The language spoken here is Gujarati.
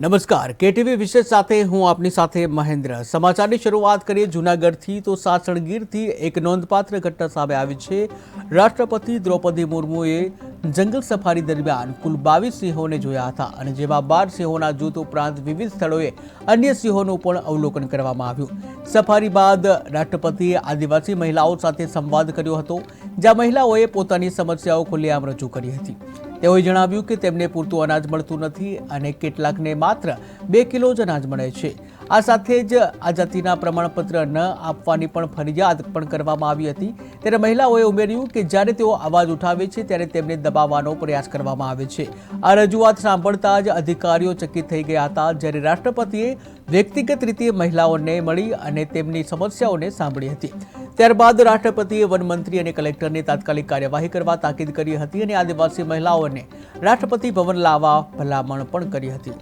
નમસ્કાર. કેટીવી વિશેષ સાથે હું આપની સાથે મહેન્દ્ર. સમાચારની શરૂઆત કરીએ જૂનાગઢથી તો સાસણગીરથી એક નોંધપાત્ર ઘટના સામે આવી છે. રાષ્ટ્રપતિ દ્રૌપદી મુર્મુએ જંગલ સફારી દરમિયાન કુલ બાવીસ સિંહોને જોયા હતા અને જેમાં બાર સિંહોના જૂથ ઉપરાંત વિવિધ સ્થળોએ અન્ય સિંહોનું પણ અવલોકન કરવામાં આવ્યું. સફારી બાદ રાષ્ટ્રપતિએ આદિવાસી મહિલાઓ સાથે સંવાદ કર્યો હતો, જ્યાં મહિલાઓએ પોતાની સમસ્યાઓ ખુલ્લેઆમ રજૂ કરી હતી. તેઓએ જણાવ્યું કે તેમને પૂરતું અનાજ મળતું નથી અને કેટલાકને માત્ર બે કિલો જ અનાજ મળે છે. આ સાથે જ આ પ્રમાણપત્ર ન આપવાની પણ ફરિયાદ પણ કરવામાં આવી હતી. ત્યારે મહિલાઓએ ઉમેર્યું કે જ્યારે તેઓ અવાજ ઉઠાવે છે ત્યારે તેમને દબાવવાનો પ્રયાસ કરવામાં આવે છે. આ રજૂઆત સાંભળતા જ અધિકારીઓ ચકિત થઈ ગયા હતા. જ્યારે રાષ્ટ્રપતિએ વ્યક્તિગત રીતે મહિલાઓને મળી અને તેમની સમસ્યાઓને સાંભળી હતી. ત્યારબાદ રાષ્ટ્રપતિએ વનમંત્રી અને કલેક્ટરને તાત્કાલિક કાર્યવાહી કરવા તાકીદ કરી હતી અને આદિવાસી મહિલાઓને રાષ્ટ્રપતિ ભવન લાવવા ભલામણ પણ કરી હતી.